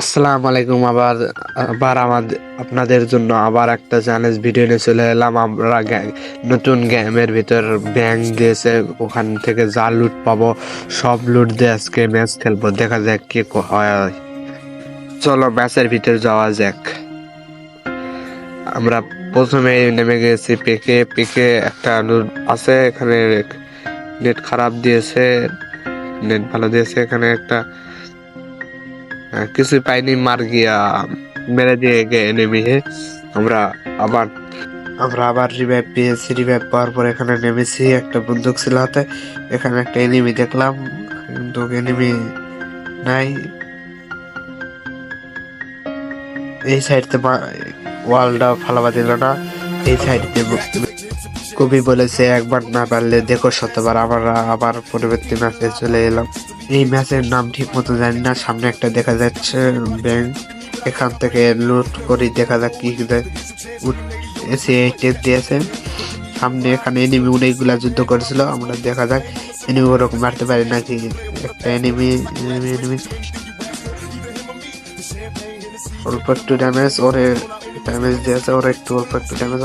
আসসালামু আলাইকুম, আবার আবার আমাদের আপনাদের জন্য আবার একটা চ্যালেঞ্জ ভিডিও নিয়ে চলে এলাম। আমরা নতুন গেমের ভিতর ব্যাংক দিয়েছে, ওখান থেকে যা লুট পাবো, সব লুট দিয়ে আজকে ম্যাচ খেলব। দেখা যাক কি হয়। চলো ম্যাচের ভিতর যাওয়া যাক। আমরা প্রথমে নেমে গেছি পেকে পেকে একটা লুট আছে, এখানে নেট খারাপ দিয়েছে নেট ভালো দিয়েছে, এখানে একটা কিছুই পাইনি, মার গিয়া মেরে দিয়ে গে হে। আমরা আবার আমরা আবার রিভাইভ পেয়েছি রিভাইভ পাওয়ার পর এখানে নেমেছি। একটা বন্দুক ছিল হাতে, এখানে একটা এনিমি দেখলাম। কিন্তু এনিমি নাই। এই সাইড সাইডতে ওয়ালটা ফালাবা দিল না। এই সাইডতে কবি বলেছে, একবার না পারলে দেখো শতবার, আবার আবার পরবর্তী ম্যাচে চলে এলাম এই ম্যাচের নাম ঠিক মতো জানি না, সামনে একটা দেখা যাচ্ছে ব্যাংক এখান থেকে লুট করি, দেখা যাক কি। এসে দিয়েছে। সামনে এখানে এনিমি অনেকগুলা যুদ্ধ করেছিল, আমরা দেখা যাক এনিমি ওরকম মারতে পারি নাকি একটা এনিমি এনিমি এনিমি অল্প একটু ড্যামেজ ওরে ড্যামেজ দিয়েছে, ওর একটু অল্প একটু ড্যামেজ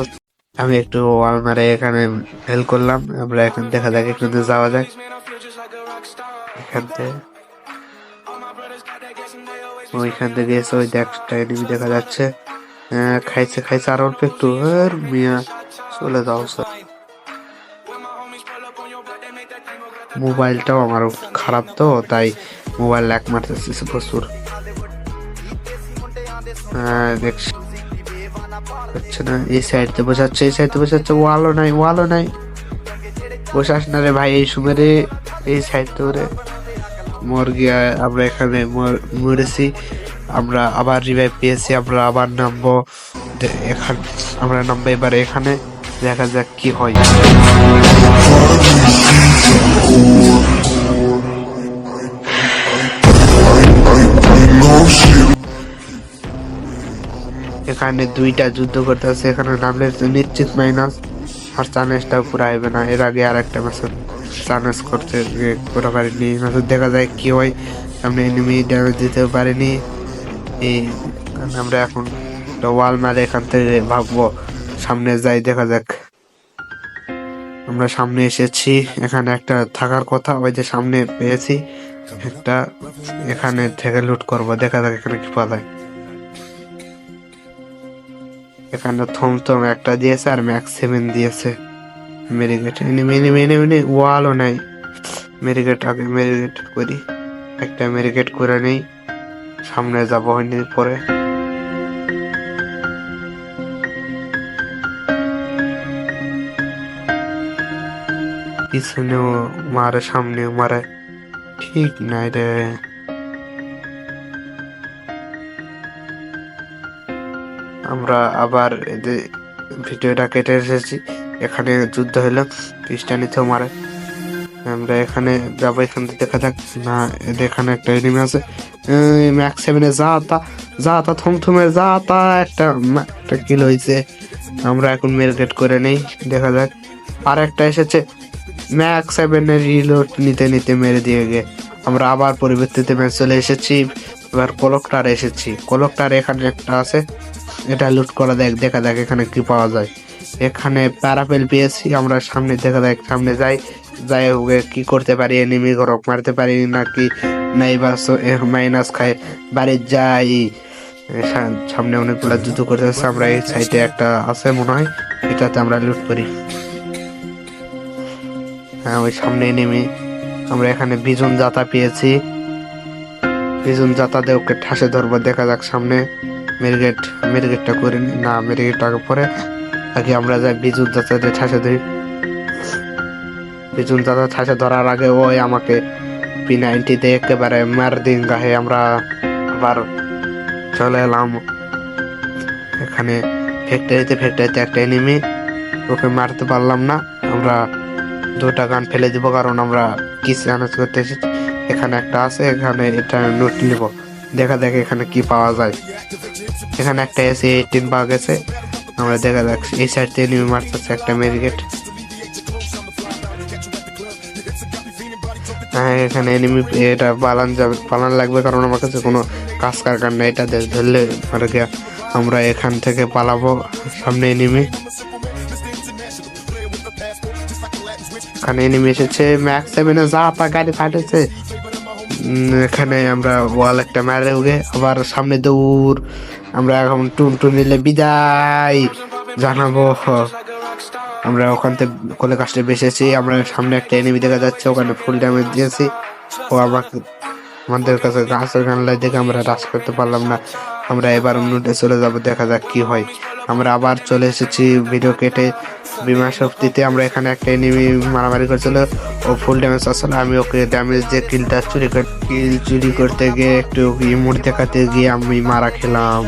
আমি একটু ওয়াল মারে এখানে হেল করলাম আমরা এখন দেখা যাক এখানে যাওয়া যাক। এখান থেকে। ওইখান থেকে এসে ওই একটা এনিমি দেখা যাচ্ছে। আহ, খাইছে খাইছে আর অল্প একটু। মিয়া চলে যাও স্যার মোবাইলটাও আমার খারাপ তো তাই মোবাইল ল্যাক মারতেছে প্রচুর। আহ, দেখছি। হচ্ছে না, এই সাইডতে বসাচ্ছে, এই সাইডতে বসাচ্ছে, ওয়ালও নাই ওয়ালও নাই। বসাস না রে ভাই, এই সুমেরে এই সাইডতে ওরে মর গিয়া আমরা এখানে মর- মরেছি, আমরা আবার রিভাইভ পেয়েছি, আমরা আবার নামবো। এখান, আমরা নামবো এবার এখানে, দেখা যাক কি হয়। এখানে দুইটা যুদ্ধ করতেছে। এখানে নামলে নিশ্চিত মাইনাস আর চানেসটাও পুরো আসবে না। এর আগে আর একটা ম্যাচ চানেস করতে পুরো পারিনি। ম্যাচ দেখা যায় কি হয় সামনে এনিমি ড্যামেজ দিতেও পারিনি। এই আমরা এখন ওয়াল মারে এখান থেকে ভাববো, সামনে যাই, দেখা যাক। আমরা সামনে এসেছি। এখানে একটা থাকার কথা, ওই যে সামনে পেয়েছি। একটা এখানে থেকে লুট করব। দেখা যাক এখানে কি পাওয়া যায়। এখানে থমথম একটা দিয়েছে আর ম্যাক্স সেভেন দিয়েছে। মেরিগেট। এনে মেনে মেনে এনিমি ওয়ালও নাই। মেরিগেট আগে, মেরিগেট করি। একটা মেরিগেট করে নেই। সামনে যাব হয়নি পরে। পিছনেও মারে, সামনেও মারে। ঠিক নাই রে। আমরা আবার এদের ভিডিওটা কেটে এসেছি। এখানে যুদ্ধ হলো খ্রিস্টানিতেও মারে। আমরা এখানে যাব, এখান থেকে দেখা যাক। না, এদের এখানে একটা এনিমি আছে। ম্যাক্স সেভেনে যা তা যা তা, থমথমে যা তা, একটা একটা কিল হয়েছে। আমরা এখন মেরগেট করে নেই, দেখা যাক। আর একটা এসেছে ম্যাক্স সেভেনের রিলোড নিতে নিতে মেরে দিয়ে গে। আমরা আবার পরিবর্তিত ম্যাচ চলে এসেছি। এবার কলকটার এসেছি। কলকটার এখানে একটা আছে। এটা লুট করা দেখ, দেখা যাক এখানে কি পাওয়া যায়। এখানে প্যারাপেল পেয়েছি, আমরা সামনে দেখা যাক সামনে যাই। যাই হোক কি করতে পারি এনিমি গরক মারতে পারি নাকি? নাই বা মাইনাস খাই বাড়ি যাই। সামনে অনেকগুলো যুদ্ধ করতে আমরা এই সাইডে একটা আছে মনে হয়, এটাতে আমরা লুট করি। হ্যাঁ ওই সামনে নেমে আমরা এখানে বিজন জাতা পেয়েছি। বিজন জাতা ওকে ঠাসে ধরবো, দেখা যাক সামনে। মেরিগেট, মেরিগেটটা করে নি। না মেরিগেট আগে পরে আগে আমরা যাই জাতা দিয়ে ঠাসে ধরি। বিজুন জাতা ঠাসে ধরার আগে ওই আমাকে পি নাইনটি দিয়ে একেবারে মার দিন গাহে। আমরা আবার চলে এলাম। এখানে ফ্যাক্টরিতে ফ্যাক্টরিতে একটা এনিমি ওকে মারতে পারলাম না। আমরা দুটা গান ফেলে দিব, কারণ আমরা কি চ্যানেল করতে এসেছি। এখানে একটা আছে, এখানে এটা নোট নিব। দেখা যাক এখানে কি পাওয়া যায়। এখানে একটা এসি এইটিন পাওয়া গেছে আমরা দেখা যাক এই সাইড থেকে নিয়ে মারতেছে একটা মেরিগেট হ্যাঁ এখানে এনিমি এটা পালান যাবে, পালান লাগবে কারণ আমার কাছে কোনো কাজ কারখানা এটা ধ- ধরলে কি আমরা এখান থেকে পালাবো, সামনে এনিমি এখানে এনিমি এসেছে ম্যাক্স সেভেনে যা পা গাড়ি ফাটেছে। এখানে আমরা ওয়াল একটা মারে উগে আবার সামনে দৌড়। আমরা এখন টুন টুন নিলে বিদায় জানাব। আমরা ওখান থেকে কোলে কাস্টে বেসেছি। আমরা সামনে একটা এনিমি দেখা যাচ্ছে, ওখানে ফুল ড্যামেজ দিয়েছি। ও আমাকে আমাদের কাছে গাছের গানলাই দেখে আমরা রাস করতে পারলাম না। আমরা এবার অন্যটা চলে যাব, দেখা যাক কি হয়। আমরা আবার চলে এসেছি ভিডিও কেটে। বিমা শক্তিতে আমরা এখানে একটা এনিমি মারামারি করেছিল। ও ফুল ড্যামেজ আসলে আমি ওকে ড্যামেজ দিয়ে কিলটা চুরি কিল চুরি করতে গিয়ে একটু ইমোট দেখাতে গিয়ে আমি মারা খেলাম।